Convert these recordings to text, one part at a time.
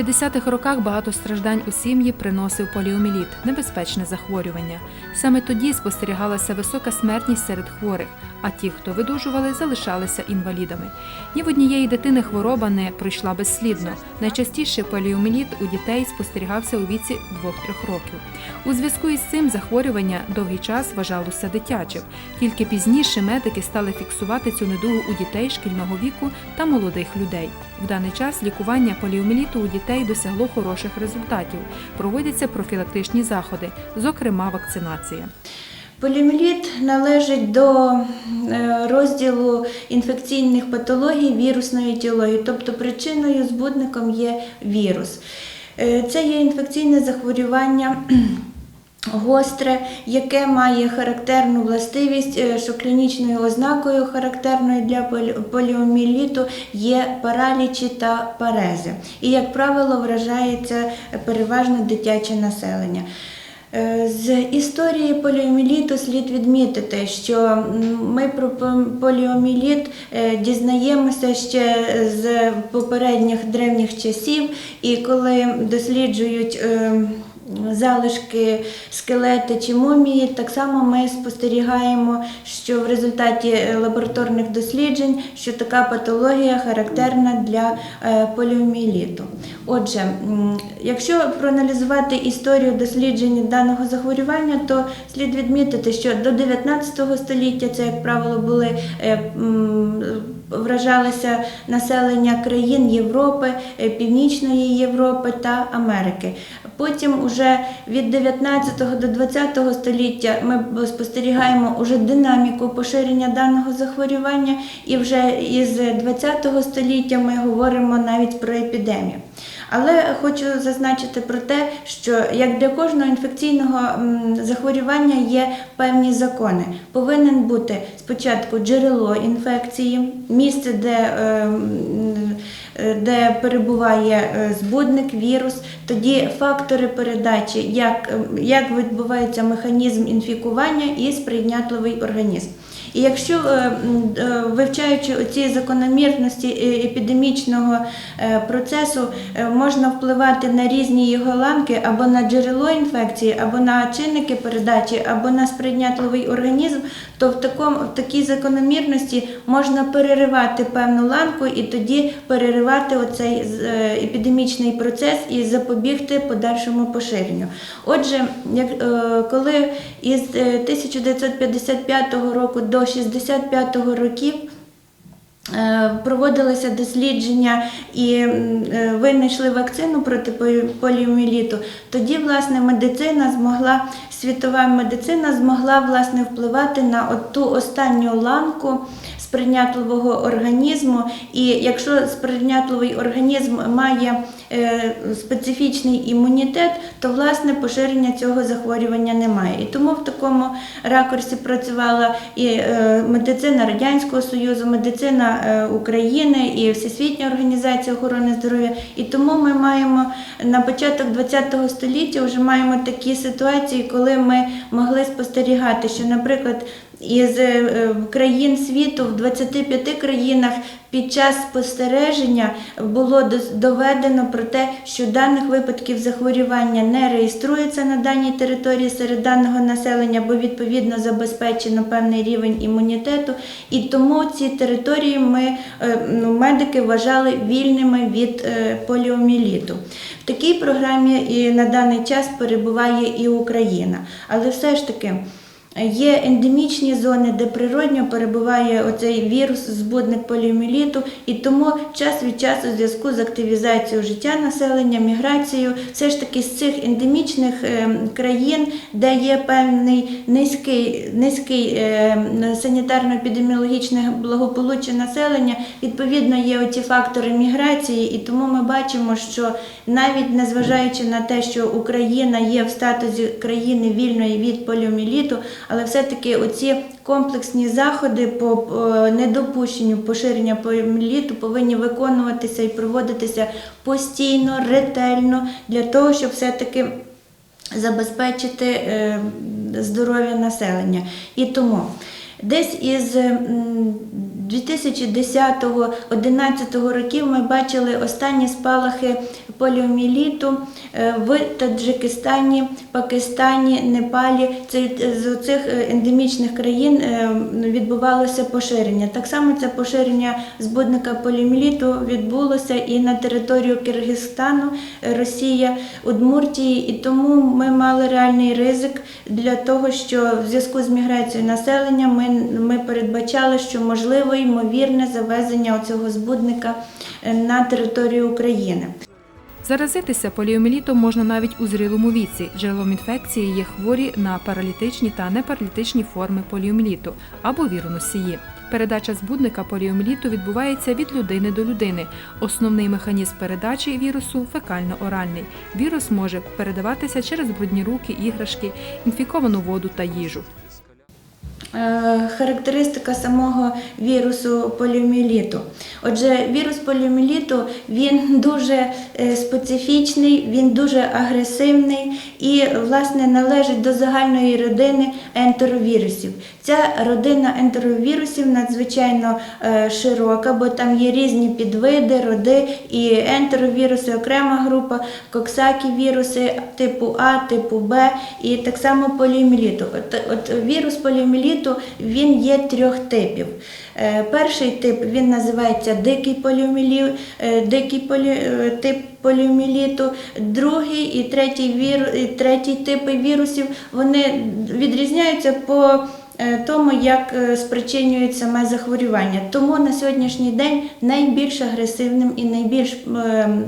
50-х роках багато страждань у сім'ї приносив поліоміліт – небезпечне захворювання. Саме тоді спостерігалася висока смертність серед хворих, а ті, хто видужували, залишалися інвалідами. Ні в однієї дитини хвороба не пройшла безслідно. Найчастіше поліоміліт у дітей спостерігався у віці 2-3 років. У зв'язку із цим захворювання довгий час вважалося дитячим. Тільки пізніше медики стали фіксувати цю недугу у дітей шкільного віку та молодих людей. В даний час лікування поліоміліту у дітей досягло хороших результатів. Проводяться профілактичні заходи, зокрема вакцинація. Поліоміеліт належить до е, розділу інфекційних патологій вірусної тілої, тобто причиною збудником є вірус. Е, Це є інфекційне захворювання. Гостре, яке має характерну властивість, е, що клінічною ознакою характерною для полі- поліоміеліту є паралічі та парези. І, як правило, вражається переважно дитяче населення. Е, З історії поліоміеліту слід відмітити, що ми про поліоміеліт е, дізнаємося ще з попередніх древніх часів, і коли досліджують е, залишки скелети чи мумії, так само ми спостерігаємо, що в результаті е, лабораторних досліджень, що така патологія характерна для е, поліоміеліту. Отже, якщо проаналізувати історію досліджень даного захворювання, то слід відмітити, що до 19 століття це, як правило, були м, вражалося населення країн Європи, е, Північної Європи та Америки. Потім, уже від 19 до 20 століття, ми спостерігаємо уже динаміку поширення даного захворювання, і вже із 20 століття ми говоримо навіть про епідемію. Але хочу зазначити про те, що як для кожного інфекційного захворювання є певні закони. Повинен бути спочатку джерело інфекції, місце, де, е, е, де перебуває е, збудник, вірус, тоді фактори передачі, як, як відбувається механізм інфікування і сприйнятливий організм. І якщо е, е, вивчаючи ці закономірності е, епідемічного процесу, можна впливати на різні його ланки або на джерело інфекції, або на чинники передачі, або на сприйнятливий організм, то в такому в такій закономірності можна переривати певну ланку і тоді переривати оцей е, епідемічний процес і запобігти подальшому поширенню. Отже, як, е, коли із е, 1955 року до 65 років Е, Проводилися дослідження і е, винайшли вакцину проти полі- поліоміеліту. Тоді, власне, медицина змогла, світова медицина змогла власне впливати на от ту останню ланку сприйнятливого організму. І якщо сприйнятливий організм має е, специфічний імунітет, то власне поширення цього захворювання немає. І тому в такому ракурсі працювала і е, медицина Радянського Союзу, медицина е, України і Всесвітня організація охорони здоров'я. І тому ми маємо на початок ХХ століття вже маємо такі ситуації, коли ми могли спостерігати, що, наприклад, із е, країн світу в 25 країнах під час спостереження було доведено про те, що даних випадків захворювання не реєструється на даній території серед даного населення, бо відповідно забезпечено певний рівень імунітету. І тому ці території ми е, ну, медики вважали вільними від е, поліоміеліту. В такій програмі і на даний час перебуває і Україна, але все ж таки. Є ендемічні зони, де природньо перебуває оцей вірус, збудник поліоміеліту, і тому час від часу в зв'язку з активізацією життя населення, міграцією, все ж таки з цих ендемічних е, країн, де є певний низький, низький е, санітарно-епідеміологічне благополуччя населення, відповідно є оці фактори міграції, і тому ми бачимо, що навіть незважаючи на те, що Україна є в статусі країни вільної від поліоміеліту, але все-таки оці комплексні заходи по недопущенню поширення поліоміеліту повинні виконуватися і проводитися постійно, ретельно для того, щоб все-таки забезпечити е, здоров'я населення. І тому десь із 2010-2011 років ми бачили останні спалахи поліоміеліту е, в Таджикистані, Пакистані, Непалі. Це з цих ендемічних країн е, відбувалося поширення. Так само це поширення збудника поліоміеліту відбулося і на територію Киргизстану, е, Росія, Удмуртії, і тому ми мали реальний ризик для того, що в зв'язку з міграцією населення ми, ми передбачали, що можливо ймовірне завезення цього збудника е, на територію України. Заразитися поліоміелітом можна навіть у зрілому віці. Джерелом інфекції є хворі на паралітичні та непаралітичні форми поліоміеліту або віруносії. Передача збудника поліоміеліту відбувається від людини до людини. Основний механізм передачі вірусу фекально-оральний. Вірус може передаватися через брудні руки, іграшки, інфіковану воду та їжу. Е, Характеристика самого вірусу поліоміеліту. Отже, вірус поліоміеліту він дуже е, специфічний, він дуже агресивний і, власне, належить до загальної родини ентеровірусів. Ця родина ентеровірусів надзвичайно е, широка, бо там є різні підвиди, роди і ентеровіруси, окрема група, коксакі віруси типу А, типу Б і так само поліоміеліту. От, от вірус поліоміеліту він є трьох типів. Е, Перший тип він називається дикий поліоміеліт, е, дикий полі, е, тип поліоміеліту, другий і третій, вір, і третій типи вірусів вони відрізняються по тому, як спричинюють саме захворювання. Тому на сьогоднішній день найбільш агресивним і найбільш ем,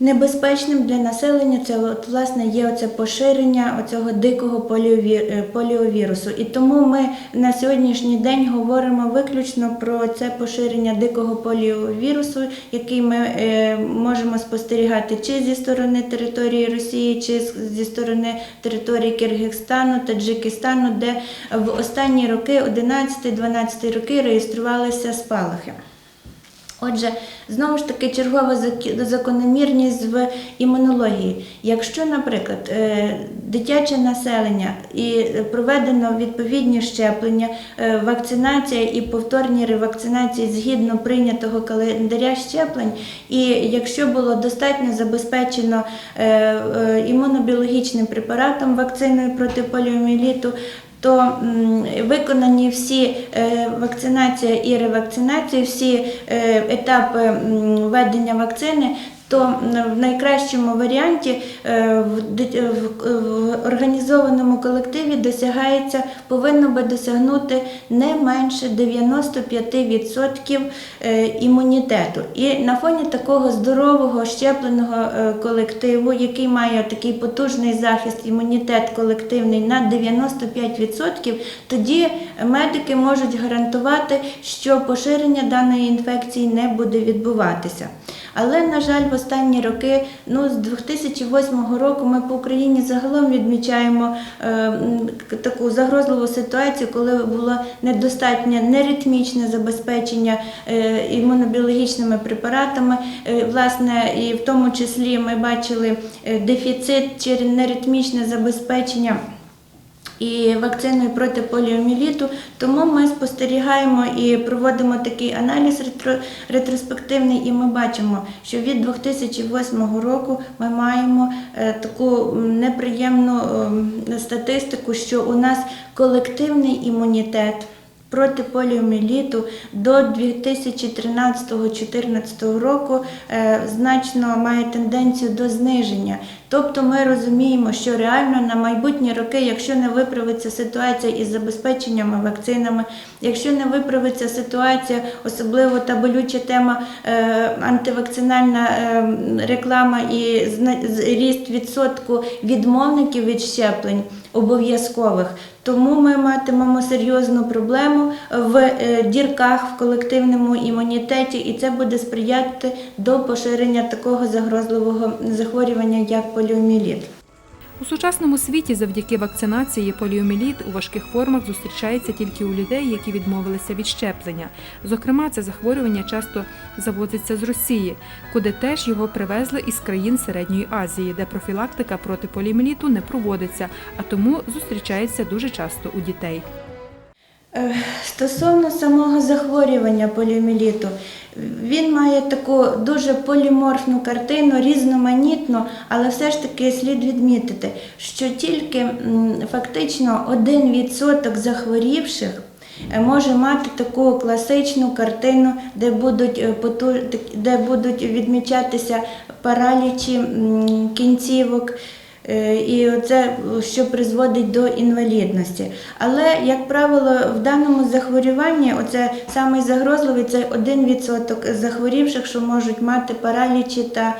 Небезпечним для населення це от, власне є оце поширення оцього дикого е, поліовірусу. І тому ми на сьогоднішній день говоримо виключно про це поширення дикого поліовірусу, який ми е, можемо спостерігати чи зі сторони території Росії, чи зі сторони території Киргизстану, Таджикистану, де в останні роки, 11-12 роки, реєструвалися спалахи. Отже, знову ж таки чергова зак- закономірність в імунології. Якщо, наприклад, е, дитяче населення і проведено відповідні щеплення, е, вакцинація і повторні ревакцинації згідно прийнятого календаря щеплень, і якщо було достатньо забезпечено е, імунобіологічним препаратом вакциною проти поліоміеліту, то виконані всі е, вакцинація і ревакцинація, всі е, етапи введення вакцини, то в найкращому варіанті е, в, дит- в, організованому колективі досягається, повинно би досягнути не менше 95% е, імунітету. І на фоні такого здорового щепленого е, колективу, який має такий потужний захист, імунітет колективний на 95%, тоді медики можуть гарантувати, що поширення даної інфекції не буде відбуватися. Але, на жаль, в останні роки, ну, з 2008 року ми по Україні загалом відмічаємо е, таку загрозливу ситуацію, коли було недостатнє неритмічне забезпечення е, імунобіологічними препаратами. Е, власне, і в тому числі ми бачили е, дефіцит через неритмічне забезпечення і вакциною проти поліоміеліту. Тому ми спостерігаємо і проводимо такий аналіз ретро- ретроспективний, і ми бачимо, що від 2008 року ми маємо е, таку неприємну ем, статистику, що у нас колективний імунітет. Проти поліоміеліту до 2013-2014 року е, значно має тенденцію до зниження. Тобто ми розуміємо, що реально на майбутні роки, якщо не виправиться ситуація із забезпеченнями вакцинами, якщо не виправиться ситуація, особливо та болюча тема е, антивакцинальна е, реклама і ріст відсотку відмовників від щеплень обов'язкових, тому ми матимемо серйозну проблему в е, дірках в колективному імунітеті, і це буде сприяти до поширення такого загрозливого захворювання, як поліоміеліт. У сучасному світі завдяки вакцинації поліоміеліт у важких формах зустрічається тільки у людей, які відмовилися від щеплення. Зокрема, це захворювання часто завозиться з Росії, куди теж його привезли із країн Середньої Азії, де профілактика проти поліоміеліту не проводиться, а тому зустрічається дуже часто у дітей. Е, Стосовно самого захворювання поліоміеліту, він має таку дуже поліморфну картину, різноманітну, але все ж таки слід відмітити, що тільки фактично 1% захворівших е, може мати таку класичну картину, де будуть, е, де будуть відмічатися паралічі кінцівок. Е, І це що призводить до інвалідності. Але, як правило, в даному захворюванні, оце самий загрозливий це 1% захворівших, що можуть мати паралічі та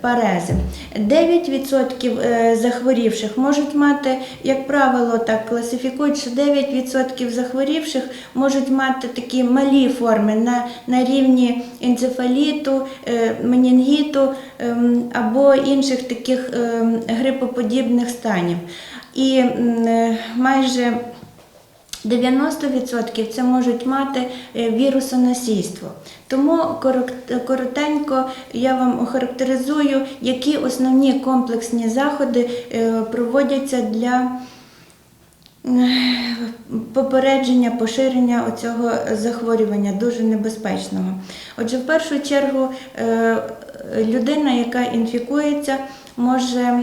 парези. 9% е, захворівших можуть мати, як правило, так класифікують, що 9% захворівших можуть мати такі малі форми на, на рівні енцефаліту, е, менінгіту ем, або інших таких ем, грипоподібних станів. І е, майже 90% це можуть мати е, вірусоносійство. Тому коротенько я вам охарактеризую, які основні комплексні заходи е, проводяться для попередження поширення оцього захворювання дуже небезпечного. Отже, в першу чергу людина, яка інфікується, може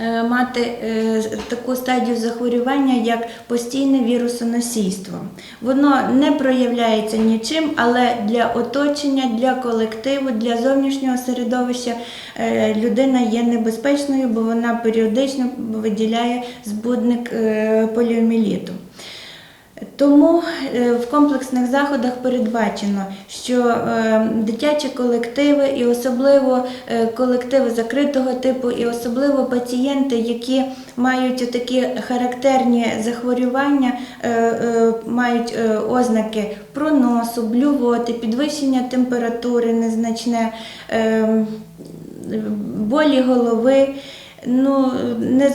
мати е, таку стадію захворювання, як постійне вірусоносійство. Воно не проявляється нічим, але для оточення, для колективу, для зовнішнього середовища е, людина є небезпечною, бо вона періодично виділяє збудник е, поліоміеліту. Тому е, в комплексних заходах передбачено, що е, дитячі колективи, і особливо е, колективи закритого типу, і особливо пацієнти, які мають такі характерні захворювання, мають ознаки проносу, блювоти, підвищення температури незначне, е, болі голови. Ну, не,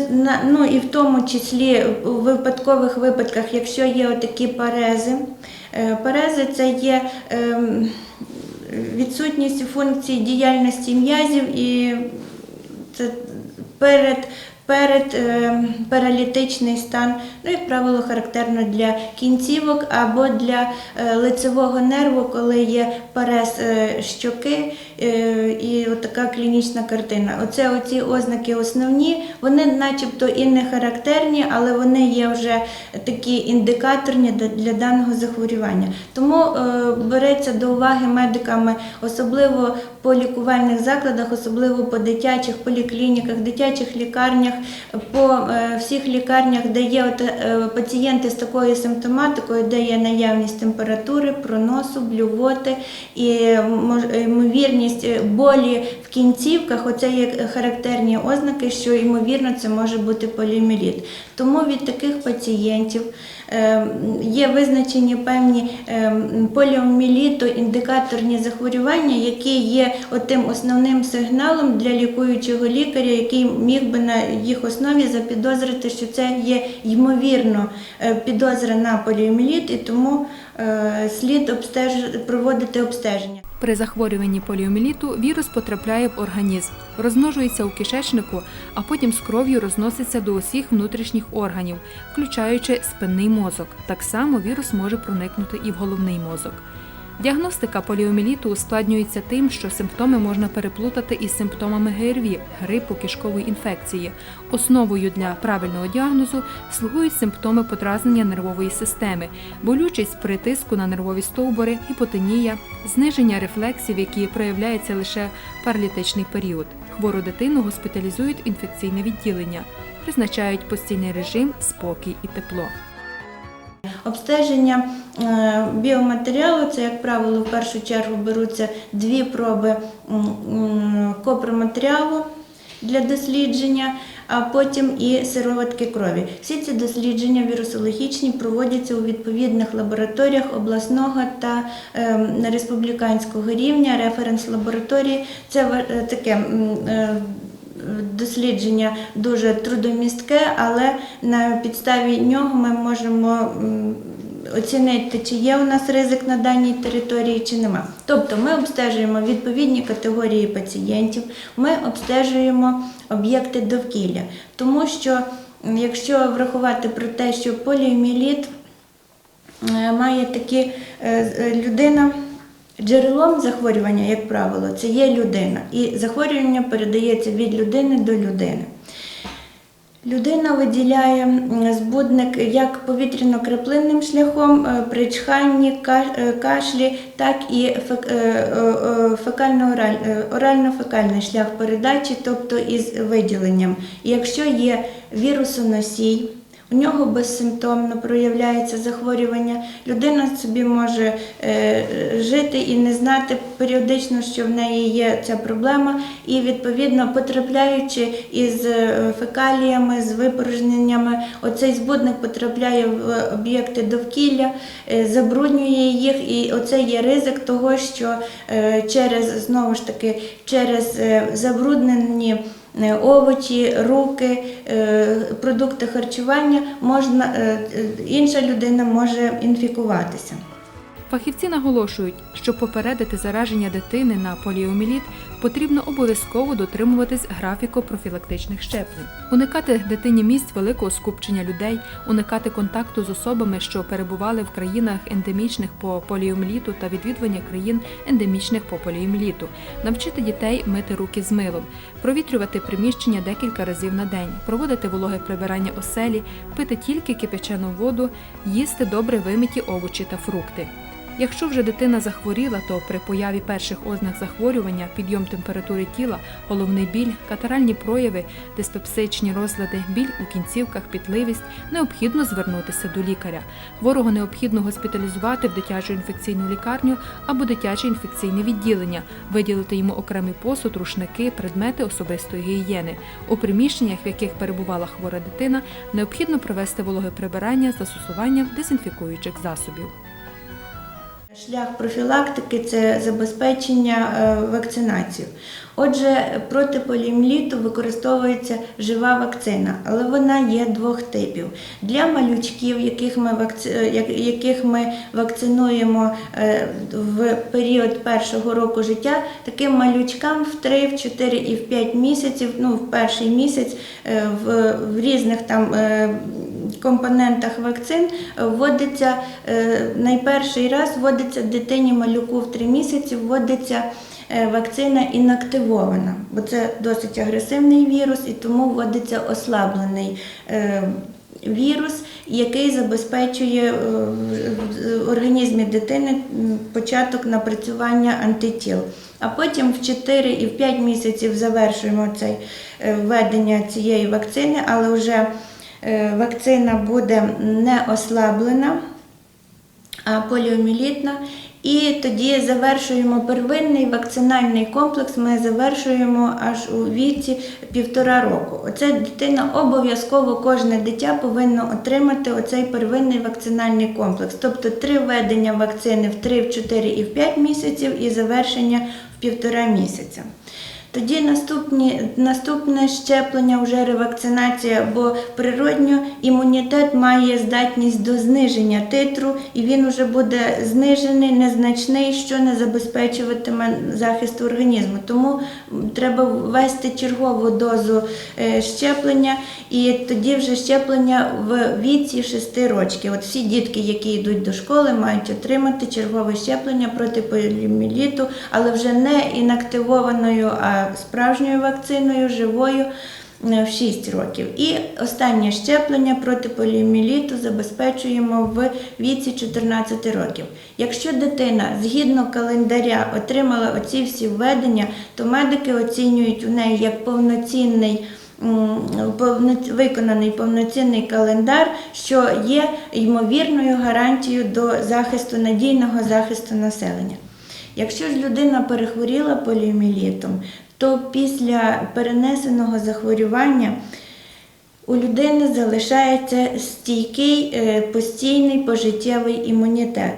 ну і в тому числі у випадкових випадках, якщо є отакі парези. Е, Парези це є ем, відсутність функцій діяльності м'язів і це перед, перед е, паралітичний стан, ну, як правило, характерно для кінцівок або для е, лицевого нерву, коли є парез е, щоки і така клінічна картина. Оце оці ознаки основні, вони начебто і не характерні, але вони є вже такі індикаторні для- даного захворювання. Тому е, береться до уваги медиками, особливо по лікувальних закладах, особливо по дитячих поліклініках, дитячих лікарнях, по е, всіх лікарнях, де є е, пацієнти з такою симптоматикою, де є наявність температури, проносу, блювоти і ймовірність е, болі в кінцівках, оце є характерні ознаки, що ймовірно це може бути поліоміеліт. Тому від таких пацієнтів е, є визначені певні е, поліоміеліту, індикаторні захворювання, які є отим основним сигналом для лікуючого лікаря, який міг би на їх основі запідозрити, що це є ймовірно підозра на поліоміеліт, і тому слід обстеж... проводити обстеження. При захворюванні поліоміліту вірус потрапляє в організм, розмножується у кишечнику, а потім з кров'ю розноситься до усіх внутрішніх органів, включаючи спинний мозок. Так само вірус може проникнути і в головний мозок. Діагностика поліоміеліту ускладнюється тим, що симптоми можна переплутати із симптомами ГРВІ – грипу кишкової інфекції. Основою для правильного діагнозу слугують симптоми подразнення нервової системи, болючість при тиску на нервові стовбури, гіпотенія, зниження рефлексів, які проявляються лише паралітичний період. Хвору дитину госпіталізують інфекційне відділення, призначають постійний режим, спокій і тепло. Обстеження е, біоматеріалу це, як правило, в першу чергу беруться дві проби копроматеріалу для дослідження, а потім і сироватки крові. Всі ці дослідження вірусологічні проводяться у відповідних лабораторіях обласного та ем, республіканського рівня, референс-лабораторії. Це е, таке. Дослідження дуже трудомістке, але на підставі нього ми можемо оцінити, чи є у нас ризик на даній території, чи нема. Тобто ми обстежуємо відповідні категорії пацієнтів, ми обстежуємо об'єкти довкілля, тому що якщо врахувати про те, що поліоміеліт е, має такі е, е, людина. Джерелом захворювання, як правило, це є людина, і захворювання передається від людини до людини. Людина виділяє збудник як повітряно-краплинним шляхом е, при чханні, е, кашлі, так і е, орально-фекальний шлях передачі, тобто із виділенням. Якщо є вірусоносій, у нього безсимптомно проявляється захворювання, людина собі може е, жити і не знати періодично, що в неї є ця проблема, і відповідно потрапляючи із е, фекаліями, з випорожненнями, оцей збудник потрапляє в об'єкти довкілля, е, забруднює їх, і оце є ризик того, що через знову ж таки через забруднені. Е, Овочі, руки, е, продукти харчування можна е, інша людина може інфікуватися. Фахівці наголошують, щоб попередити зараження дитини на поліоміліт, потрібно обов'язково дотримуватись графіко-профілактичних щеплень, уникати дитині місць великого скупчення людей, уникати контакту з особами, що перебували в країнах ендемічних по поліоміліту та відвідування країн ендемічних по поліоміліту, навчити дітей мити руки з милом, провітрювати приміщення декілька разів на день, проводити вологе прибирання оселі, пити тільки кипячену воду, їсти добре вимиті овочі та фрукти. Якщо вже дитина захворіла, то при появі перших ознак захворювання, підйом температури тіла, головний біль, катаральні прояви, диспепсичні розлади, біль у кінцівках, пітливість, необхідно звернутися до лікаря. Хворого необхідно госпіталізувати в дитячу інфекційну лікарню або дитяче інфекційне відділення, виділити йому окремий посуд, рушники, предмети особистої гігієни. У приміщеннях, в яких перебувала хвора дитина, необхідно провести вологе прибирання з застосуванням дезінфікуючих засобів. Шлях профілактики це забезпечення е, вакцинацією. Отже, проти поліомліту використовується жива вакцина, але вона є двох типів. Для малючків, яких ми, вакци... е, яких ми вакцинуємо е, в період першого року життя, таким малючкам в 3, в 4 і в 5 місяців, ну в перший місяць е, в, в різних там. компонентах вакцин вводиться найперший раз вводиться дитині малюку в 3 місяці, вводиться вакцина інактивована, бо це досить агресивний вірус і тому вводиться ослаблений. е, Вірус, який забезпечує е, в організмі дитини початок напрацювання антитіл. А потім в 4 і в 5 місяців завершуємо це введення цієї вакцини, але вже е, вакцина буде не ослаблена, а поліомілітна. І тоді завершуємо первинний вакцинальний комплекс. Ми завершуємо аж у віці півтора року. Оце дитина обов'язково кожне дитя повинно отримати оцей первинний вакцинальний комплекс, тобто три введення вакцини в 3, в 4 і в 5 місяців і завершення в півтора місяця. Тоді наступні, наступне щеплення, вже ревакцинація, бо природньо імунітет має здатність до зниження титру, і він вже буде знижений, незначний, що не забезпечуватиме захист організму. Тому треба ввести чергову дозу е, щеплення, і тоді вже щеплення в віці 6 років. От всі дітки, які йдуть до школи, мають отримати чергове щеплення проти поліоміеліту, але вже не інактивованою, а справжньою вакциною, живою. е, В 6 років. І останнє щеплення проти поліоміеліту забезпечуємо в віці 14 років. Якщо дитина згідно календаря отримала оці всі введення, то медики оцінюють у неї як повноцінний виконаний повноцінний календар, що є ймовірною гарантією до захисту надійного захисту населення. Якщо ж людина перехворіла поліоміелітом, то після перенесеного захворювання у людини залишається стійкий е, постійний пожиттєвий імунітет.